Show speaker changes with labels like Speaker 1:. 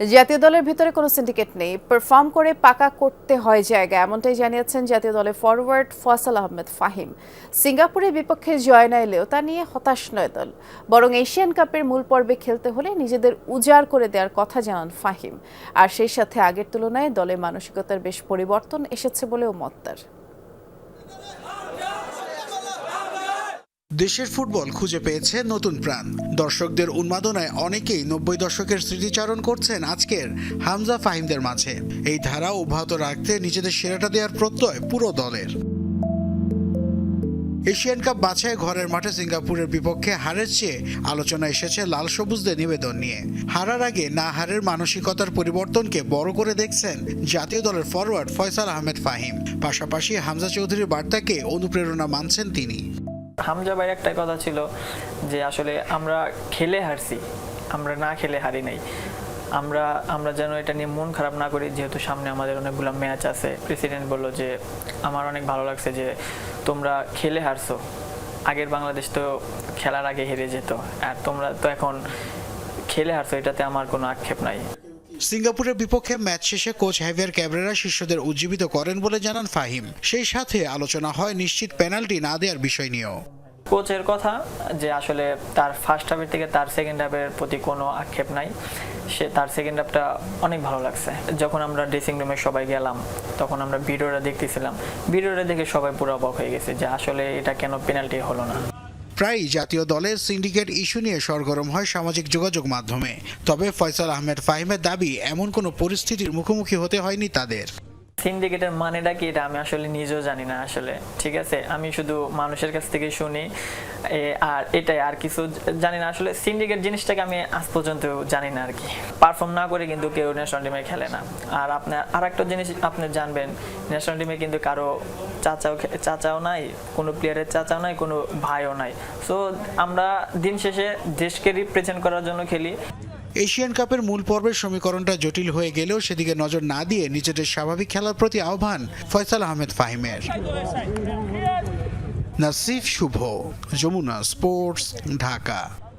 Speaker 1: জাতীয় দলের ভিতরে কোনো সিন্ডিকেট নেই। পারফর্ম করে পাকা করতে হয় জায়গা, এমনটাই জানিয়েছেন জাতীয় দলের ফরওয়ার্ড ফয়সাল আহমেদ ফাহিম। সিঙ্গাপুরের বিপক্ষে জয় না এলেও তা নিয়ে হতাশ নয় দল। বরং এশিয়ান কাপের মূল পর্বে খেলতে হলে নিজেদের উজাড় করে দেওয়ার কথা জানান ফাহিম। আর সেই সাথে আগের তুলনায় দলের মানসিকতার বেশ পরিবর্তন এসেছে বলেও মত তার।
Speaker 2: দেশের ফুটবল খুঁজে পেয়েছে নতুন প্রাণ। দর্শকদের উন্মাদনায় অনেকেই নব্বই দশকের স্মৃতিচারণ করছেন আজকের হামজা ফাহিমদের মাঝে। এই ধারা অব্যাহত রাখতে নিজেদের সেরাটা দেওয়ার প্রত্যয় পুরো দলের। এশিয়ান কাপ বাছাই ঘরের মাঠে সিঙ্গাপুরের বিপক্ষে হারের চেয়ে আলোচনা এসেছে লাল সবুজদের নিবেদন নিয়ে। হারার আগে না হারের মানসিকতার পরিবর্তনকে বড় করে দেখছেন জাতীয় দলের ফরওয়ার্ড ফয়সাল আহমেদ ফাহিম। পাশাপাশি হামজা চৌধুরীর বার্তাকে অনুপ্রেরণা মানছেন তিনি।
Speaker 3: হামজা ভাই একটা কথা ছিল যে আসলে আমরা খেলে হারছি, আমরা না খেলে হারি নাই। আমরা আমরা যেন এটা নিয়ে মন খারাপ না করি, যেহেতু সামনে আমাদের অনেকগুলো ম্যাচ আছে। প্রেসিডেন্ট বলল যে, আমার অনেক ভালো লাগছে যে তোমরা খেলে হারছো। আগের বাংলাদেশ তো খেলার আগে হেরে যেত, আর তোমরা তো এখন খেলে হারছো, এটাতে আমার কোনো আক্ষেপ নাই।
Speaker 2: সিঙ্গাপুরের বিপক্ষে ম্যাচ শেষে কোচ হ্যাভিয়ার ক্যাবরেরা শিষ্যদের উজ্জীবিত করেন বলে জানান ফাহিম। সেই সাথে আলোচনা হয় নিশ্চিত পেনাল্টি না দেওয়ার বিষয় নিয়েও।
Speaker 3: কোচের কথা, যে আসলে তার ফার্স্ট হাফের থেকে তার সেকেন্ড হাফের প্রতি কোনো আক্ষেপ নাই। সে তার সেকেন্ড হাফটা অনেক ভালো লাগছে। যখন আমরা ড্রেসিং রুমে সবাই গেলাম, তখন আমরা ভিডিওটা দেখতেছিলাম। ভিডিওটা দেখে সবাই পুরো অবাক হয়ে গেছে যে আসলে এটা কেন পেনাল্টি হলো না।
Speaker 2: প্রায়ই জাতীয় দলের সিন্ডিকেট ইস্যু নিয়ে সরগরম হয় সামাজিক যোগাযোগ মাধ্যমে। তবে ফয়সাল আহমেদ ফাহিমের দাবি, এমন কোনো পরিস্থিতির মুখোমুখি হতে হয়নি তাদের।
Speaker 3: সিন্ডিকেটের মানেটা কি এটা আমি আসলে নিজেও জানি না আসলে, ঠিক আছে? আমি শুধু মানুষের কাছ থেকে শুনি আর এটাই আর কিছু জানি না আসলে সিন্ডিকেট জিনিসটাকে আমি আজ পর্যন্ত জানি না আর কি। পারফর্ম না করে কিন্তু কেউ ন্যাশনাল টিমে খেলে না। আর আপনার আর একটা জিনিস আপনি জানবেন ন্যাশনাল টিমে কিন্তু কারও চাচাও চাচাও নাই, কোনো প্লেয়ারের চাচাও নাই, কোনো ভাইও নাই। সো আমরা দিন শেষে দেশকে রিপ্রেজেন্ট করার জন্য খেলি।
Speaker 2: এশিয়ান কাপের মূল পর্বের সমীকরণটা জটিল হয়ে গেলেও সেদিকে নজর না দিয়ে নিজেদের স্বাভাবিক খেলার প্রতি আহ্বান ফয়সাল আহমেদ ফাহিমের। নাসিফ শুভ, যমুনা স্পোর্টস, ঢাকা।